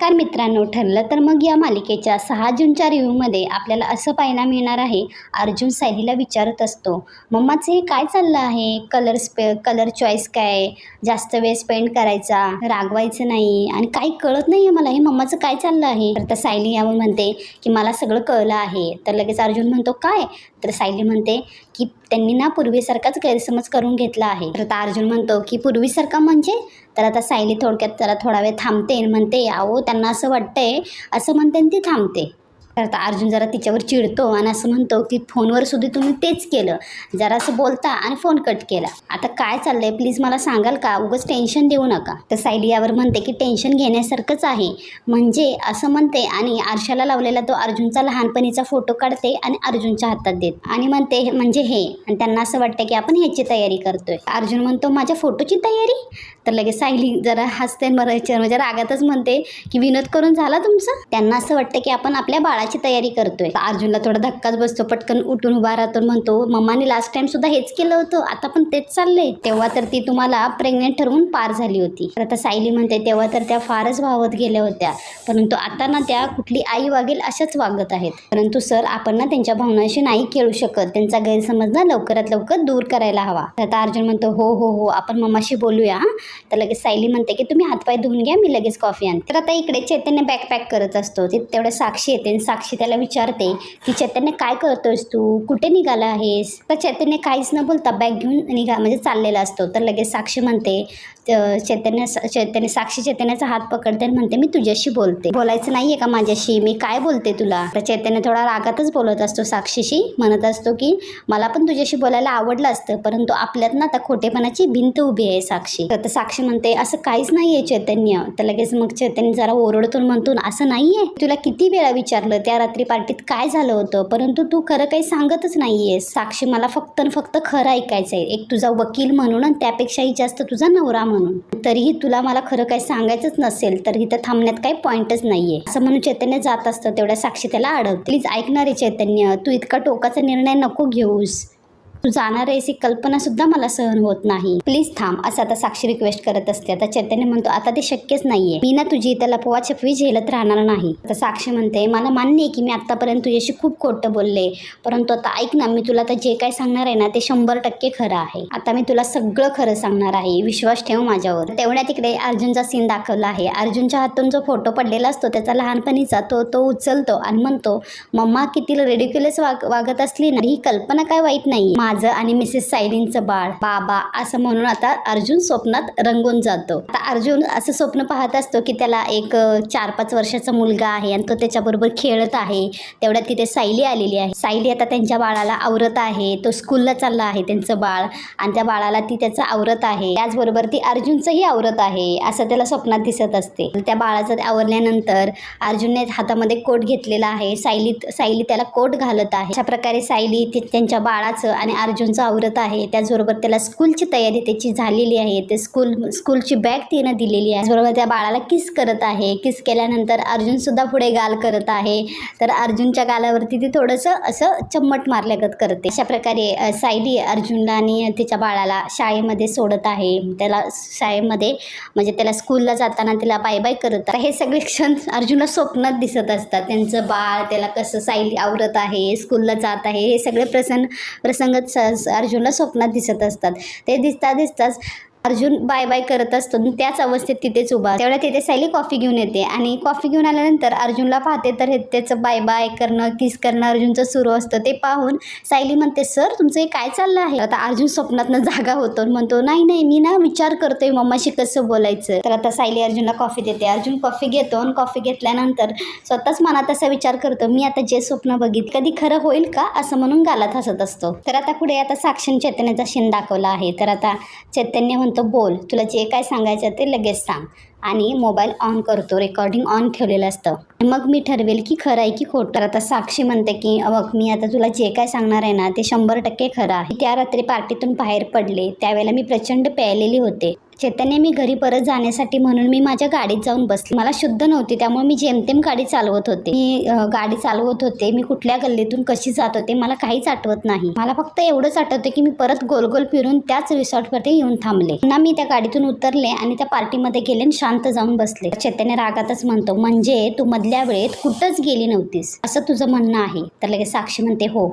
तर मित्रांनो ठरलं तर मग या मालिकेच्या सहा जूनच्या रिव्ह्यूमध्ये आपल्याला असं पाहायला मिळणार आहे अर्जुन सायलीला विचारत असतो. मम्माचं हे काय चाललं आहे? कलर स्पे कलर चॉईस काय? जास्त वेळ स्पेंड करायचा रागवायचं नाही आणि काही कळत नाही आहे मला हे मम्माचं काय चाललं आहे? तर सायली यावर म्हणते की मला सगळं कळलं आहे. तर लगेच अर्जुन म्हणतो काय? तर सायली म्हणते की त्यांनी ना पूर्वीसारखाच गैरसमज करून घेतला आहे. तर आता अर्जुन म्हणतो की पूर्वीसारखा म्हणजे? तर आता सायली थोडक्यात जरा थोडा वेळ थांबते आणि म्हणते अहो त्यांना असं वाटतंय असं म्हणते आणि ती थांबते. तर आता अर्जुन जरा तिच्यावर चिडतो आणि असं म्हणतो की फोनवर सुद्धा तुम्ही तेच केलं. जरा असं बोलता आणि फोन कट केला. आता काय चाललंय? प्लीज मला सांगाल का? उगाच टेन्शन देऊ नका. तर सायली यावर म्हणते की टेन्शन घेण्यासारखंच आहे. म्हणजे असं म्हणते आणि आरशाला लावलेला तो अर्जुनचा लहानपणीचा फोटो काढते आणि अर्जुनच्या हातात देत. आणि म्हणते हे- म्हणजे हे. आणि त्यांना असं वाटतं की आपण ह्याची तयारी करतोय. अर्जुन म्हणतो माझ्या फोटोची तयारी? तर लगेच सायली जरा हसते म्हणजे रागातच म्हणते की विनोद करून झाला तुमचं? त्यांना असं वाटतं की आपण आपल्या बाळाची तयारी करतोय. अर्जुनला थोडा धक्काच बसतो. पटकन उठून उभा राहतो म्हणतो मम्माने लास्ट टाइम सुद्धा हेच केलं होतं. आता पण तेच चाललंय. तेव्हा तर ती तुम्हाला प्रेग्नेंट ठरवून पार झाली होती. तर आता सायली म्हणते तेव्हा तर त्या फारच वाहवत गेल्या होत्या. परंतु आता ना त्या कुठली आई वागेल अशाच वागत आहेत. परंतु सर आपण ना त्यांच्या भावनाशी नाही खेळू शकत. त्यांचा गैरसमज ना लवकरात लवकर दूर करायला हवा. तर आता अर्जुन म्हणतो हो हो हो आपण मम्माशी बोलूया तर लगेच सायली म्हणते की तुम्ही हातपाय धुवून घ्या मी लगेच कॉफी आणते. तर आता इकडे चैतन्य बॅकपॅक करत असतो. ते तेवढ्या साक्षी येते आणि साक्षी त्याला विचारते की चैतन्य काय करतोयस तू? कुठे निघाला आहेस? तर चैतन्य काहीच न बोलता बॅग घेऊन निघा म्हणजे चाललेला असतो. तर लगेच साक्षी म्हणते चैतन्य चैतन्य साक्षी चैतन्याचा हात पकडते आणि म्हणते मी तुझ्याशी बोलते. बोलायचं नाही आहे का माझ्याशी? मी काय बोलते तुला? तर चैतन्य थोडा रागातच बोलत असतो साक्षीशी म्हणत असतो की मला पण तुझ्याशी बोलायला आवडलं असतं परंतु आपल्यात ना आता खोटेपणाची भिंत उभी आहे साक्षी. तर साक्षी म्हणते असं काहीच नाही आहे चैतन्य. तर लगेच मग चैतन्य जरा ओरडतून म्हणतो असं नाही आहे तुला किती वेळा विचारलं त्या रात्री पार्टीत काय झालं होतं? परंतु तू खरं काही सांगतच नाही साक्षी मला फक्त आणि फक्त खरं ऐकायचं आहे एक तुझा वकील म्हणून आणि त्यापेक्षाही जास्त तुझा नवरा म्हणून. तरीही तुला मला खरं काही सांगायचंच नसेल तर इथं थांबण्यात काही पॉईंटच नाहीये. असं म्हणून चैतन्य जात असतं तेवढ्या साक्षी त्याला अडवते प्लीज ऐकणारे चैतन्य तू इतका टोकाचा निर्णय नको घेऊस. तू जाणार आहेस ही कल्पना सुद्धा मला सहन होत नाही. प्लीज थांब असं आता साक्षी रिक्वेस्ट करत असते. आता चैतन्य म्हणतो आता ते शक्यच नाहीये. मी ना तुझी इथं लपवा छपवी झेलत राहणार नाही. आता साक्षी म्हणते मला मान्य आहे की मी आतापर्यंत तुझ्याशी खूप खोटं बोलले. परंतु आता ऐक ना मी तुला आता जे काय सांगणार आहे ना ते शंभर टक्के खरं आहे. आता मी तुला सगळं खरं सांगणार आहे. विश्वास ठेव माझ्यावर. तेवढ्या तिकडे अर्जुनचा सीन दाखवला आहे. अर्जुनच्या हातून जो फोटो पडलेला असतो त्याचा लहानपणीचा तो तो उचलतो आणि म्हणतो मम्मा किती रेडिक्युलस वाग वागत असली ना ही कल्पना काय वाईट नाही माझं आणि मिसेस सायलींचं बाळ बाबा असं म्हणून आता अर्जुन स्वप्नात रंगून जातो. आता अर्जुन असं स्वप्न पाहत असतो की त्याला एक चार पाच वर्षाचा मुलगा आहे आणि तो त्याच्याबरोबर खेळत आहे. तेवढ्यात तिथे सायली आलेली आहे. सायली आता त्यांच्या बाळाला आवरत आहे. तो स्कूलला चालला आहे त्यांचं बाळ आणि त्या बाळाला ती त्याचं आवरत आहे. त्याचबरोबर ती अर्जुनचंही आवरत आहे असं त्याला स्वप्नात दिसत असते. त्या बाळाचं आवरल्यानंतर अर्जुनने हातामध्ये कोट घेतलेला आहे. सायली सायली त्याला कोट घालत आहे. अशा प्रकारे सायली त्यांच्या बाळाचं आणि अर्जुनचं आवरत आहे. त्याचबरोबर त्याला स्कूलची तयारी त्याची झालेली आहे. ते स्कूल स्कूलची बॅग तिनं दिलेली आहे. त्याचबरोबर त्या बाळाला किस करत आहे. किस केल्यानंतर अर्जुन सुद्धा पुढे गाल करत आहे. तर अर्जुनच्या गालावरती ती थोडंसं असं चम्मट मारल्यागत करते. अशा प्रकारे सायली अर्जुनला आणि तिच्या बाळाला शाळेमध्ये सोडत आहे. त्याला शाळेमध्ये म्हणजे त्याला स्कूलला जाताना तिला बाय बाय करत हे सगळे क्षण अर्जुनला स्वप्नात दिसत असतात. त्यांचं बाळ त्याला कसं सायली आवरत आहे स्कूलला जात आहे. हे सगळे प्रसंग प्रसंग स- अर्जुनला स्वप्नात दिसत असतात. ते दिसता दिसताच अर्जुन बाय बाय करत असतो त्याच अवस्थेत तिथेच उभा तेवढ्या तिथे सायली कॉफी घेऊन येते आणि कॉफी घेऊन आल्यानंतर अर्जुनला पाहते तर हे त्याचं बाय बाय करणं किस करणं अर्जुनचं सुरू असतं. ते पाहून सायली म्हणते सर तुमचं हे काय चाललं आहे? आता अर्जुन स्वप्नातनं जागा होतो म्हणतो नाही नाही मी ना विचार करतोय मम्माशी कसं बोलायचं. तर आता सायली अर्जुनला कॉफी देते. अर्जुन कॉफी घेतो आणि कॉफी घेतल्यानंतर स्वतःच मनात असा विचार करतो मी आता जे स्वप्न बघित कधी खरं होईल का? असं म्हणून गालात हसत असतो. तर आता पुढे आता साक्षी चैतन्याचा शिन दाखवला आहे. तर आता चैतन्य म्हणतो बोल तुला जे काय सांगायचं ते लगेच सांग. आणि मोबाईल ऑन करतो रेकॉर्डिंग ऑन ठेवलेलं असतं. मग मी ठरवेल की खरं आहे की खोटं. तर आता साक्षी म्हणते की बघ मी आता तुला जे काय सांगणार आहे ना ते शंभर टक्के खरं आहे. त्या रात्री पार्टीतून बाहेर पडले. त्यावेळेला मी प्रचंड प्यायलेली होते. चैतन्य मी घरी परत जाण्यासाठी म्हणून मी माझ्या गाडीत जाऊन बसले. मला शुद्ध नव्हती त्यामुळे मी जेमतेम गाडी चालवत होते. मी गाडी चालवत होते. मी कुठल्या गल्लीतून कशी जात होते मला काहीच आठवत नाही. मला फक्त एवढंच आठवतं की मी परत गोल गोल फिरून त्याच रिसॉर्टवरती येऊन थांबले. पुन्हा मी त्या गाडीतून उतरले आणि त्या पार्टीमध्ये गेले आणि शांत जाऊन बसले. चैतन्य रागातच म्हणतो म्हणजे तू मधल्या वेळेत कुठंच गेली नव्हतीस? असं तुझं म्हणणं आहे. तर लगेच साक्षी म्हणते हो.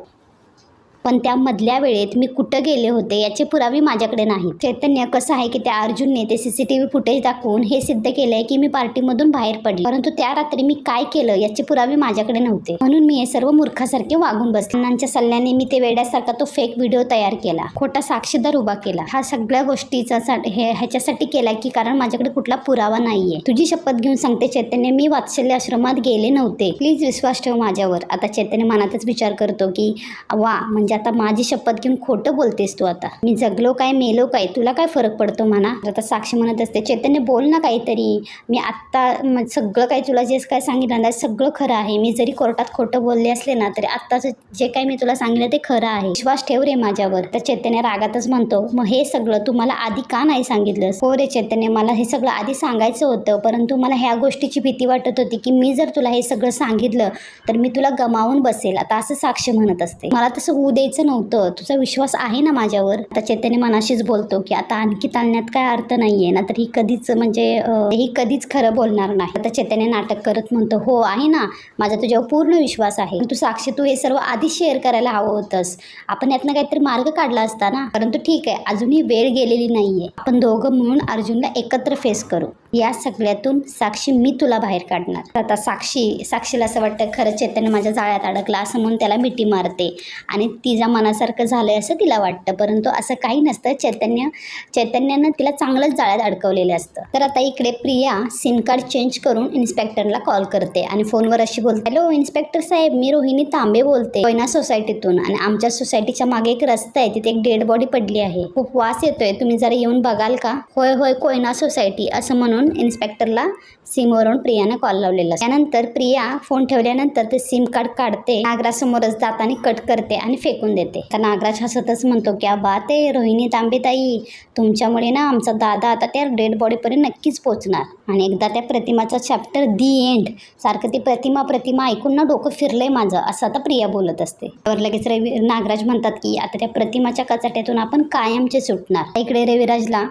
पण त्या मधल्या वेळेत मी कुठं गेले होते याचे पुरावे माझ्याकडे नाहीत. चैतन्य कसं आहे की त्या अर्जुनने ते C C T V footage दाखवून हे सिद्ध केलंय की मी पार्टीमधून बाहेर पडले. परंतु त्या रात्री मी काय केलं याचे पुरावे माझ्याकडे नव्हते. म्हणून मी हे सर्व मूर्खासारखे वागून बसले. अण्णांच्या सल्ल्याने मी ते वेड्यासारखा तो फेक व्हिडिओ तयार केला. खोटा साक्षीदार उभा केला. हा सगळ्या गोष्टीचा सा- हे ह्याच्यासाठी केला की कारण माझ्याकडे कुठला पुरावा नाहीये. तुझी शपथ घेऊन सांगते चैतन्य मी वात्सल्य आश्रमात गेले नव्हते. प्लीज विश्वास ठेव माझ्यावर. आता चैतन्य मनातच विचार करतो की वा म्हणजे म्हणजे आता माझी शपथ घेऊन खोटं बोलतेस तू आता. मी जगलो काय मेलो काय तुला काय फरक पडतो म्हणा? तर आता साक्षी म्हणत असते चैतन्य बोल ना काहीतरी. मी आत्ता सगळं काही तुला जे काय सांगितलं ना सगळं खरं आहे. मी जरी कोर्टात खोटं बोलले असले ना तरी आत्ताचं जे काही मी तुला सांगितलं ते खरं आहे. विश्वास ठेव रे माझ्यावर. तर चैतन्य रागातच म्हणतो मग हे सगळं तू मला आधी का नाही सांगितलंस? हो रे चैतन्य मला हे सगळं आधी सांगायचं होतं परंतु मला ह्या गोष्टीची भीती वाटत होती की मी जर तुला हे सगळं सांगितलं तर मी तुला गमावून बसेल. आता असं साक्ष म्हणत असते. मला तसं होऊ द्यायचं नव्हतं. तुझा विश्वास आहे ना माझ्यावर? आता चैतन्य मनाशीच बोलतो की आता आणखी ताणण्यात काय अर्थ नाहीये. ना तर ही कधीच म्हणजे ही कधीच खरं बोलणार नाही. आता चैतन्य नाटक करत म्हणतो हो आहे ना. माझा तुझ्यावर पूर्ण विश्वास आहे. तू साक्षी तू हे सर्व आधी शेअर करायला हवं होतंस. आपण यातनं काहीतरी मार्ग काढला असता ना? परंतु ठीक आहे अजूनही वेळ गेलेली नाहीये. आपण दोघं म्हणून अर्जुनला एकत्र फेस करू. या सगळ्यातून साक्षी मी तुला बाहेर काढणार. आता साक्षी साक्षीला असं वाटतं खरं चैतन्य माझ्या जाळ्यात अडकला असं म्हणून त्याला मिठी मारते. आणि तिच्या मनासारखं झालं आहे असं तिला वाटतं परंतु असं काही नसतं. चैतन्य चैतन्यानं तिला चांगलंच जाळ्यात अडकवलेलं असतं. तर आता इकडे प्रिया सिम कार्ड चेंज करून इन्स्पेक्टरला कॉल करते आणि फोनवर अशी बोलते हॅलो इन्स्पेक्टर साहेब मी रोहिणी तांबे बोलते. कोयना सोसायटीतून आणि आमच्या सोसायटीच्या मागे एक रस्ता आहे तिथे एक डेड बॉडी पडली आहे. खूप वास येतोय तुम्ही जरा येऊन बघाल का? होय होय कोयना सोसायटी असं म्हणून इन्स्पेक्टरला सिमवरून प्रियाने कॉल लावलेला. त्यानंतर प्रिया फोन ठेवल्यानंतर ते सिम कार्ड काढते नागरासमोरच जाताना कट करते आणि फेकून देते. तर नागराज हसतच म्हणतो की बात आहे रोहिणी तांबेताई तुमच्यामुळे ना आमचा दादा आता त्या डेड बॉडीपर्यंत नक्कीच पोचणार. आणि एकदा त्या प्रतिमाचा चॅप्टर दी एंड सारखं ती प्रतिमा प्रतिमा ऐकून ना डोकं फिरलंय माझं असं आता प्रिया बोलत असते. तर लगेच रवी नागराज म्हणतात की आता त्या प्रतिमाच्या कचाट्यातून आपण कायमचे सुटणार. इकडे रविराजला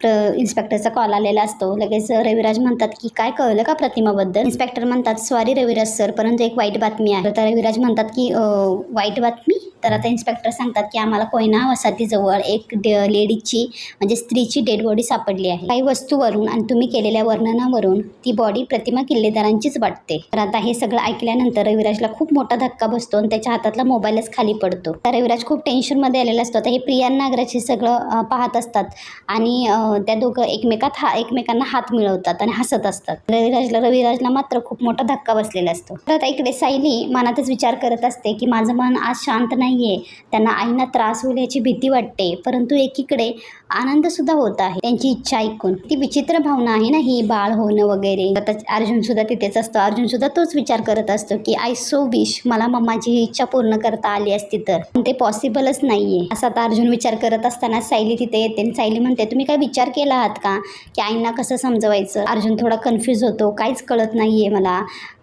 प्र इन्स्पेक्टरचा कॉल आलेला असतो. लगेच रविराज म्हणतात की काय कळलं का प्रतिमाबद्दल? इन्स्पेक्टर म्हणतात सॉरी रविराज सर परंतु एक वाईट बातमी आहे. तर रविराज म्हणतात की वाईट बातमी तर आता इन्स्पेक्टर सांगतात की आम्हाला कोयना वसाहतीजवळ एक डे- लेडीची म्हणजे स्त्रीची डेड बॉडी सापडली आहे. काही वस्तूवरून आणि तुम्ही केलेल्या वर्णनावरून ती बॉडी प्रतिमा किल्लेदारांचीच वाटते. तर आता हे सगळं ऐकल्यानंतर रविराजला खूप मोठा धक्का बसतो आणि त्याच्या हातातला मोबाईलच खाली पडतो. तर रविराज खूप टेन्शनमध्ये आलेला असतो. आता हे प्रिया नागराज हे सगळं पाहत असतात आणि त्या दोघं एकमेकात हा एकमेकांना हात मिळवतात आणि हसत असतात. रविराजला रविराजला मात्र खूप मोठा धक्का बसलेला असतो. तर आता इकडे सायली मनातच विचार करत असते की माझं मन आज शांत नाही नाहीये. त्यांना आईना त्रास होईल याची भीती वाटते. परंतु एकीकडे आनंदसुद्धा होत आहे. त्यांची इच्छा ऐकून. ती विचित्र भावना आहे ना ही बाळ होणं वगैरे. अर्जुन सुद्धा तिथेच असतो. अर्जुन सुद्धा तोच विचार करत असतो की आय सो विश मला मम्माची ही इच्छा पूर्ण करता आली असती तर. पण ते पॉसिबलच नाहीये. असं आता अर्जुन विचार करत असताना सायली तिथे येते आणि सायली म्हणते तुम्ही काय विचार केला आहात का? की आईंना कसं समजवायचं? अर्जुन थोडा कन्फ्यूज होतो. काहीच कळत नाहीये मला.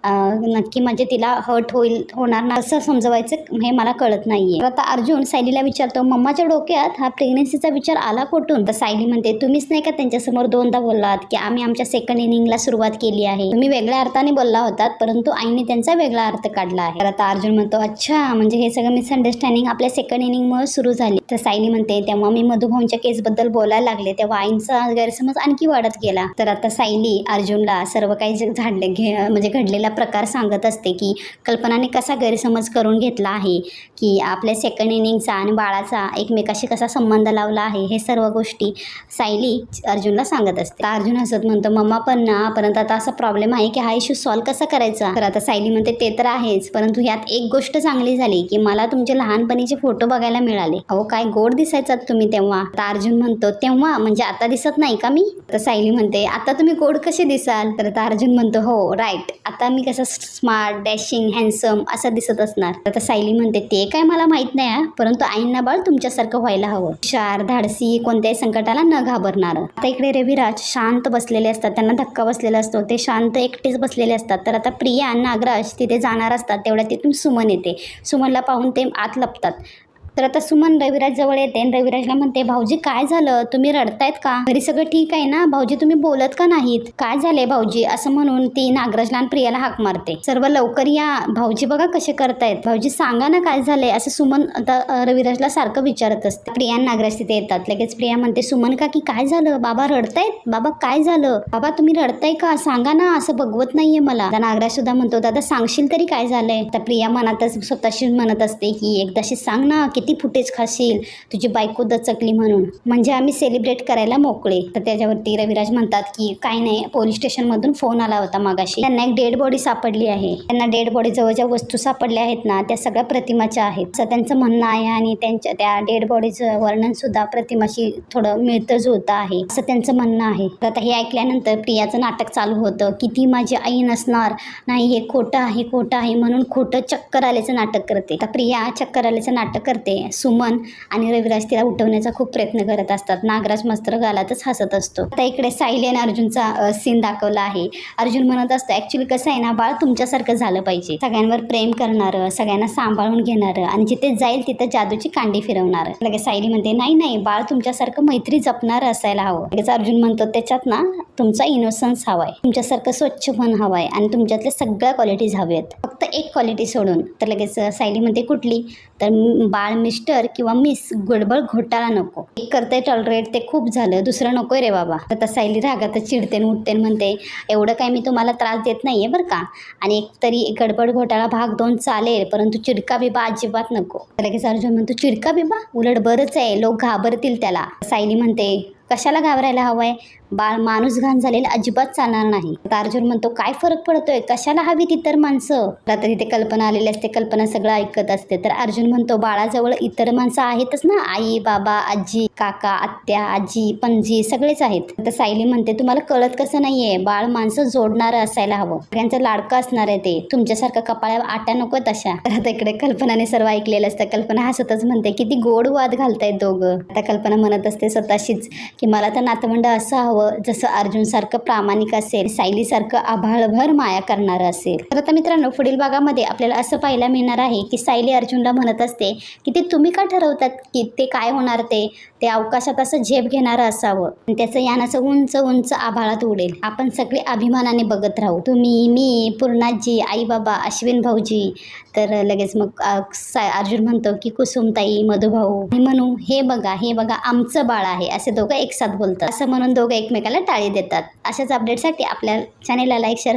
नक्की म्हणजे तिला हर्ट होईल होणार ना? असं समजवायचं हे मला कळत नाहीये. आता अर्जुन सायलीला विचारतो मम्माच्या डोक्यात हा प्रेग्नेन्सीचा विचार आला कुठून तर सायली म्हणते तुम्हीच नाही का त्यांच्यासमोर दोनदा बोललात की आम्ही आमच्या सेकंड इनिंगला सुरुवात केली आहे? तुम्ही वेगळ्या अर्थाने बोलला होतात परंतु आईने त्यांचा वेगळा अर्थ काढला आहे. तर आता अर्जुन म्हणतो अच्छा म्हणजे हे सगळं मिसअंडरस्टँडिंग आपल्या सेकंड इनिंगमुळे सुरू झाली. तर सायली म्हणते तेव्हा मी मधुभाऊंच्या केसबद्दल बोलायला लागले तेव्हा आईंचा गैरसमज आणखी वाढत गेला. तर आता सायली अर्जुनला सर्व काही झाडले घे म्हणजे घडलेला प्रकार सांगत असते की कल्पनाने कसा गैरसमज करून घेतला आहे की आपल्या सेकंड इनिंगचा आणि बाळाचा एकमेकाशी कसा संबंध लावला आहे हे सर्व गोष्टी. सायली अर्जुनला सांगत असते. अर्जुन हसत म्हणतो मम्मा पण ना परंतु आता असा प्रॉब्लेम आहे की हा इश्यू सॉल्व्ह कसा करायचा? तर आता सायली म्हणते ते तर आहेच परंतु यात एक गोष्ट चांगली झाली की मला तुमचे लहानपणीचे फोटो बघायला मिळाले. अहो काय गोड दिसायचा तुम्ही तेव्हा. तर अर्जुन म्हणतो तेव्हा? म्हणजे आता दिसत नाही का मी? तर सायली म्हणते आता तुम्ही गोड कसे दिसाल? तर आता अर्जुन म्हणतो हो राईट आता मी कसं स्मार्ट डॅशिंग हँडसम असं दिसत असणार. तर आता सायली म्हणते ते काय मला माहीत नाही परंतु आईंना बाळ तुमच्यासारखं व्हायला हवं. हुशार धाडसी कोण कोणत्याही संकटाला न घाबरणारं. आता इकडे रविराज शांत बसलेले असतात. त्यांना धक्का बसलेला असतो. ते शांत एकटेच बसलेले असतात. तर आता प्रिया नागराज तिथे जाणार असतात. तेवढ्या तिथून सुमन येते. सुमनला पाहून ते आत लपतात. तर आता सुमन रविराज जवळ येते आणि रविराजला म्हणते भाऊजी काय झालं? तुम्ही रडतायत का? घरी सगळं ठीक आहे ना? भाऊजी तुम्ही बोलत का नाहीत? काय झाले भाऊजी? असं म्हणून ती नागराजला आणि प्रियाला हाक मारते. सर्व लवकर या. भाऊजी बघा कसे करतायत. भाऊजी सांगा ना काय झालंय. असं सुमन आता रविराजला सारखं विचारत असते. प्रिया नागराज तिथे येतात. लगेच प्रिया म्हणते सुमन का की काय झालं? बाबा रडतायत? बाबा काय झालं? बाबा तुम्ही रडताय का? सांगा ना असं बघवत नाहीये मला. आता नागराज सुद्धा म्हणतो दादा सांगशील तरी काय झालंय? तर प्रिया मनातच स्वतःशी म्हणत असते की एकदाशी सांग ना किती फुटेज खाशील तुझी बायको दचकली म्हणून. म्हणजे आम्ही सेलिब्रेट करायला मोकळे. तर त्याच्यावरती रविराज म्हणतात की काय नाही पोलीस स्टेशनमधून फोन आला होता मागाशी. त्यांना एक डेड बॉडी सापडली आहे. त्यांना डेड बॉडी जवळ ज्या वस्तू सापडल्या आहेत ना त्या सगळ्या प्रतिमाच्या आहेत. असं त्यांचं म्हणणं आहे आणि त्यांच्या त्या डेड बॉडीचं वर्णन सुद्धा प्रतिमाशी थोडं मिळतं जुळतं आहे. असं त्यांचं म्हणणं आहे. तर आता हे ऐकल्यानंतर प्रियाचं नाटक चालू होतं. किती माझी आई नसणार. नाही हे खोटं आहे खोटं आहे म्हणून खोटं चक्कर आल्याचं नाटक करते. तर प्रिया चक्कर आल्याचं नाटक करते. सुमन आणि रविराज तिला उठवण्याचा खूप प्रयत्न करत असतात. नागराज मस्त्र गालातच हसत असतो. आता इकडे सायली आणि अर्जुनचा सीन दाखवला आहे. अर्जुन म्हणत असतो ॲक्च्युली कसं आहे ना बाळ तुमच्यासारखं झालं पाहिजे. सगळ्यांवर प्रेम करणारं सगळ्यांना सांभाळून घेणारं आणि जिथे जाईल तिथं जादूची कांडी फिरवणारं. लगेच सायली म्हणते नाही नाही बाळ तुमच्यासारखं मैत्री जपणारं असायला हवं. लगेच अर्जुन म्हणतो त्याच्यात ना तुमचा इनोसन्स हवाय. तुमच्यासारखं स्वच्छ पण हवाय आणि तुमच्यातल्या सगळ्या क्वालिटीज हव्यात फक्त एक क्वालिटी सोडून. तर लगेच सायली म्हणते कुठली? तर बाळ मिस्टर किंवा मिस गडबड घोटाळा नको. एक करते टॉलरेट ते खूप झालं. दुसरं नकोय रे बाबा. तर सायली रागातच चिडते चिडतेन उठते म्हणते एवढं काय मी तुम्हाला त्रास देत नाही आहे बरं का? आणि एक तरी गडबड घोटाळा भाग दोन चालेल परंतु चिडका बिबा अजिबात नको. लगेच अर्जुन म्हणतो चिडका बिबा? उलट बरंच आहे. लोक घाबरतील त्याला. सायली म्हणते कशाला घाबरायला हवं आहे बाळ माणूस घाण झालेला अजिबात चालणार नाही. तर अर्जुन म्हणतो काय फरक पडतोय? कशाला हवी इतर माणसं? तर आता तिथे कल्पना आलेली असते कल्पना सगळं ऐकत असते. तर अर्जुन म्हणतो बाळाजवळ इतर माणसं आहेतच ना? आई बाबा आजी काका आत्या आजी पणजी सगळेच आहेत. तर सायली म्हणते तुम्हाला कळत कसं नाहीये? बाळ माणसं जोडणारं असायला हवं. सगळ्यांचं लाडकं असणार आहे ते. तुमच्यासारखं कपाळ्या आट्या नको तशा. तर आता इकडे कल्पनाने सर्व ऐकलेलं असतं. कल्पना हसतच म्हणते किती गोड वाद घालतायत दोघं. आता कल्पना म्हणत असते स्वतःशीच की मला तर नातवंड असं हवं जसं अर्जुनसारखं प्रामाणिक असेल सायलीसारखं आभाळभर माया करणारं असेल. तर आता मित्रांनो पुढील भागामध्ये आपल्याला असं पाहायला मिळणार आहे की सायली अर्जुनला म्हणत असते की ते तुम्ही का ठरवतात की ते काय होणार ते? ते अवकाशात असं झेप घेणारं असावं. आणि त्याचं यानाचं उंच उंच आभाळात उडेल. आपण सगळे अभिमानाने बघत राहू. तुम्ही मी पूर्णाजी आई बाबा अश्विन भाऊजी. तर लगेच मग अर्जुन म्हणतो की कुसुमताई मधुभाऊ. आणि म्हणू हे बघा हे बघा आमचं बाळ आहे. असे दोघं एकसाथ बोलतात. असं म्हणून दोघं एकमेकाला टाळी देतात. अशाच अपडेटसाठी आपल्या चॅनेलला लाईक शेअर